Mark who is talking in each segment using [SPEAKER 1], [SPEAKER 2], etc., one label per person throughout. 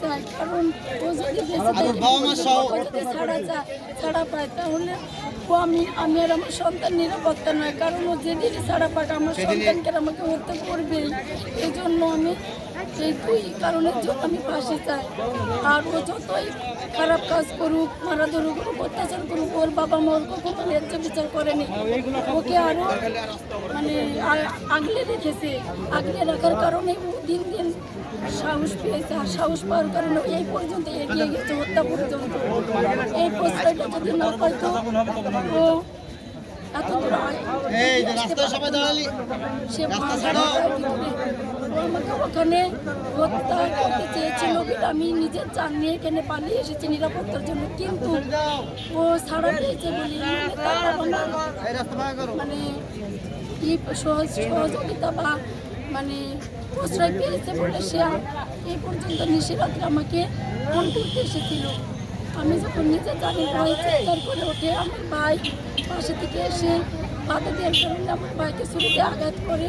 [SPEAKER 1] চাই কারণ ও যদি যদি ছাড়া ছাড়া পায় তাহলে ও আমি আমি আর আমার সন্তান নিরাপত্তা নয় কারণ ও যেদিন ছাড়া পাক আমার সন্তানকে আমাকে হত্যা করবেই এই জন্য আমি এই দুই কারণের জন্য আমি ফাঁসি চাই আর ও যতই খারাপ কাজ করুক মারা ধরুক অত্যাচার করুক ওর বাবা মা ওর কখনো ন্যায্য বিচার করেনি। ওকে আরও মানে আগলে রেখেছে। আগলে রাখার কারণে ও দিন দিন সাহস পেয়েছে। আর সাহস পাওয়ার কারণে এই পর্যন্ত এগিয়ে গেছে হত্যা পর্যন্ত। এই প্রশ্রয়টা যদি না পাইতো ও এত দূর আয়-
[SPEAKER 2] এই যে রাস্তায় সবাই দাঁড়ালি।
[SPEAKER 1] সে আমাকে ওখানে হত্যা করতে চেয়েছিল আমি নিজের জান নিয়ে এখানে পালিয়ে এসেছি নিরাপত্তার জন্য। কিন্তু ও ছাড়া পেয়েছে বলে মানে মানে কি সহজ, সহযোগিতা বা মানে প্রশ্রয় পেয়েছে বলে সে এই পর্যন্ত নিশিরাত্রে আমাকে ফোন করতে এসেছিল। আমি যখন নিজে জানি ভয় চিৎকার করে ওঠে, আমার ভাই পাশে থেকে এসে বাধা দেওয়ার কারণে আমার ভাইকে শুরুতে আঘাত করে।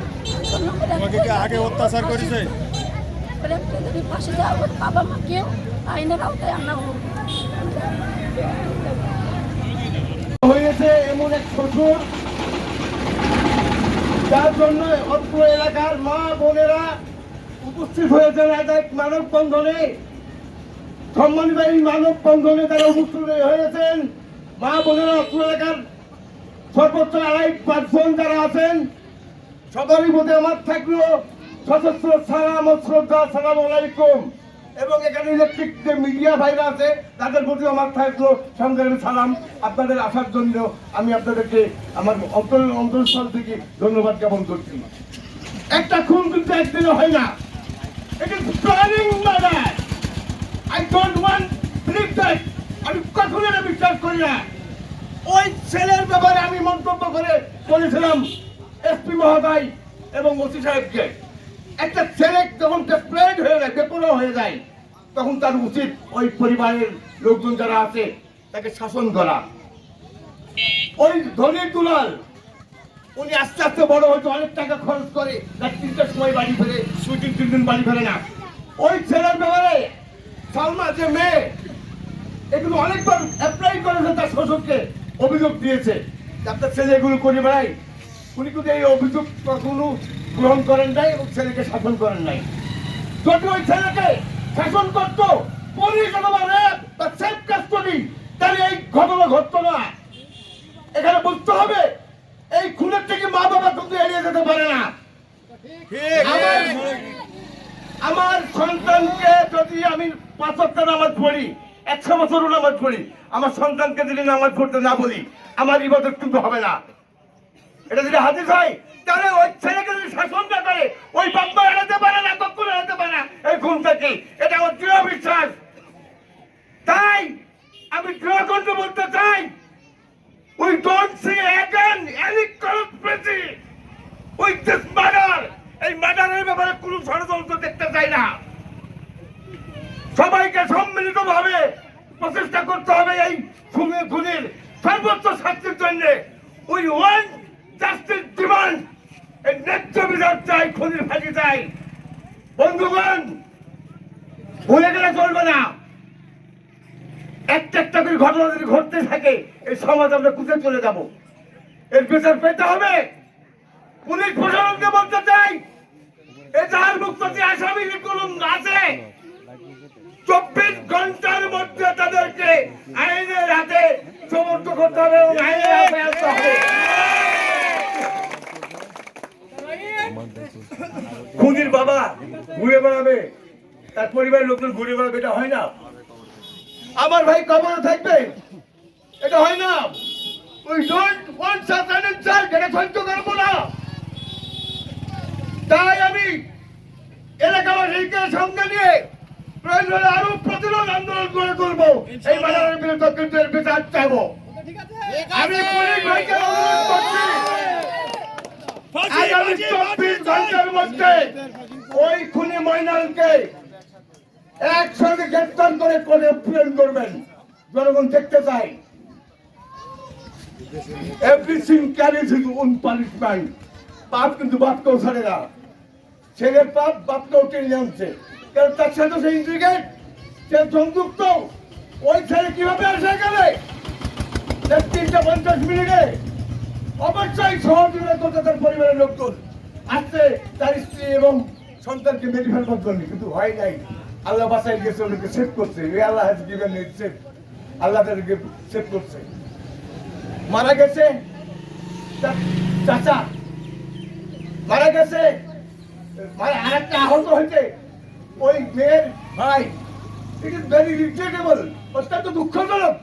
[SPEAKER 3] তোমাকে কি আগে অত্যাচার করেছে?
[SPEAKER 1] বাবা আইনের আওতায় আনা
[SPEAKER 4] হয়েছে এমন এক শ্বশুর যার জন্য অত্র এলাকার মা বোনেরা উপস্থিত হয়েছেন এক বন্ধনে। তারা উপস্থিত হয়েছেন। মা বোনেরা অত্র এলাকার সর্বোচ্চ আড়াই পার্সন যারা আছেন সবারই মধ্যে আমার থাকল সশস্ত্র সালাম ও শ্রদ্ধা, সালাম আলাইকুম। এবং এখানে ইলেকট্রিক যে মিডিয়া ভাইরা আছে, তাদের প্রতি আমার থাকল সংগ্রামী সালাম। আপনাদের আসার জন্য আমি আপনাদেরকে আমার অন্তর অন্তরস্থল থেকে ধন্যবাদ জ্ঞাপন করছি। একটা খুন কিন্তু একদিনে হয় না। আই আমি কখনো বিশ্বাস করি না। ওই ছেলের ব্যাপারে আমি মন্তব্য করে বলেছিলাম এসপি মহোদয় এবং ওসি সাহেবকে একটা ছেলে যখন ডেসপ্রেড হয়ে যায়, বেপরোয়া হয়ে যায়, তখন তার উচিত ওই পরিবারের লোকজন যারা আছে, তাকে শাসন করা। ওই ধনির দুলাল, উনি আস্তে আস্তে বড় হয়তো অনেক টাকা খরচ করে তার তিনটার সময় বাড়ি ফেরে ছুটি তিন দিন বাড়ি ফেরে না। ওই ছেলের ব্যাপারে সালমা যে মেয়ে, এগুলো অনেকবার অ্যাপ্লাই করেছে তার শ্বশুরকে, অভিযোগ দিয়েছে। আপনার ছেলে এগুলো করে বেড়ায় উনি কিন্তু এই অভিযোগ কখনো গ্রহণ করেন নাই এবং ছেলেকে শাসন করেন নাই। যদি ওই ছেলেকে শাসন করতো পুলিশ অথবা র্যাব বা সেফ কাস্টডি তাহলে এই ঘটনা ঘটতো না। এখানে বুঝতে হবে এই খুনের থেকে মা বাবা কিন্তু এড়িয়ে যেতে পারে না। আমার- আমার সন্তানকে যদি আমি পাঁচ সপ্তাহ নামাজ পড়ি একশো বছরও নামাজ পড়ি আমার সন্তানকে যদি নামাজ পড়তে না বলি আমার ইবাদত কিন্তু হবে না। এটা যদি হাদিস হয়, তাহলে ওই ছেলেকে যদি শাসন না করে, ওই বাপ্পা এড়াতে পারে না, কখনো এড়াতে পারে না, এই ঘুম থেকে। এটা আমার দৃঢ় বিশ্বাস। তাই আমি দৃঢ় কণ্ঠে বলতে চাই, we don't see again any conspiracy with this murder এই মার্ডারের ব্যাপারে কোনো ষড়যন্ত্র দেখতে চাই না। সবাইকে সম্মিলিত ভাবে প্রচেষ্টা করতে হবে এই খুনে খুনির সর্বোচ্চ শাস্তির জন্য। উই ওয়ান এই ন্যায্য বিচার চাই খুনির চাই। বন্ধুগণ, ভুলে গেলে চলবে না। একটা একটা করে ঘটনা যদি ঘটতে থাকে, এই সমাজ আমরা কুচে চলে যাব? এর বিচার পেতে হবে। পুলিশ প্রশাসনকে বলতে চাই এই যার মুক্ত আসামি কোনো আছে, চব্বিশ ঘণ্টার মধ্যে তাদেরকে আইনের হাতে সমর্থ করতে হবে এবং আইনের হাতে আনতে হবে খুনির বাবা ঘুরে বেড়াবে তার পরিবারের লোকজন ঘুরে বেড়াবে এটা হয় না? আমার ভাই কবরে থাকবে? এটা হয় না? We don't want an insult এটা সহ্য করব না। তাই আমি এলাকাবাসীকে সঙ্গে নিয়ে প্রয়োজন আরও প্রতিরোধ আন্দোলন করব কিন্তু এর বিচার চাইব। আমি পুলিশ ভাইকে অনুরোধ করছি, আগামী চব্বিশ ঘণ্টার মধ্যে ওই খুনি ময়নালকে একসঙ্গে গ্রেপ্তার করে কোর্টে প্রেরণ করবেন। জনগণ দেখতে চাই everything carries his own punishment পাপ কিন্তু বাপকেও ছাড়ে না। ছেলের পাপ বাপকেও টেনে আনছে। কারণ তার সাথে সে ইন্ট্রিগেট সে সংযুক্ত ওই ছেলে কীভাবে আসে গেলে তিনটা পঞ্চাশ মিনিটে। অবশ্যই সহযোগিতা করতে তার পরিবারের লোকজন। আসছে তার স্ত্রী এবং সন্তানকে মেরে ফেলবার জন্য কিন্তু হয় নাই। আল্লাহ বাসায় গেছে ওদেরকে সেভ করছে। এই আল্লাহ হাজ গিভেন ইট সেভ আল্লাহ তাদেরকে সেভ করছে। মারা গেছে চাচা। মারা গেছে। মানে আরেকটা আহত হয়েছে। ওই মেয়ের ভাই। ইট ইজ ভেরি রিগ্রেটেবল অত্যন্ত দুঃখজনক।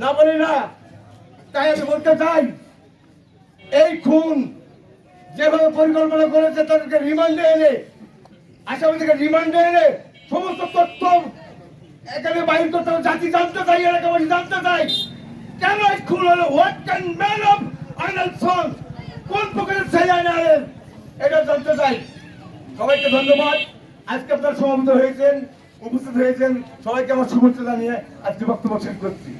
[SPEAKER 4] না বলি না, তাই আমি বলতে চাই, এই খুন যেভাবে পরিকল্পনা করেছে, তাদেরকে রিমান্ডে এনে, আসামিদেরকে রিমান্ডে এনে সমস্ত তথ্য এখানে বাইর করতে হবে। জাতি জানতে চাই, এলাকাবাসী জানতে চাই। কেন খুন হলো? হোয়াট ক্যান ম্যান অফ আইনাল সন কোন প্রকারের ছেলে আইনালের এটা জানতে চাই। সবাইকে ধন্যবাদ। আজকে আপনারা সমাবেত হয়েছেন, উপস্থিত হয়েছেন। সবাইকে আমার শুভেচ্ছা জানিয়ে আজকে বক্তব্য শেষ করছি।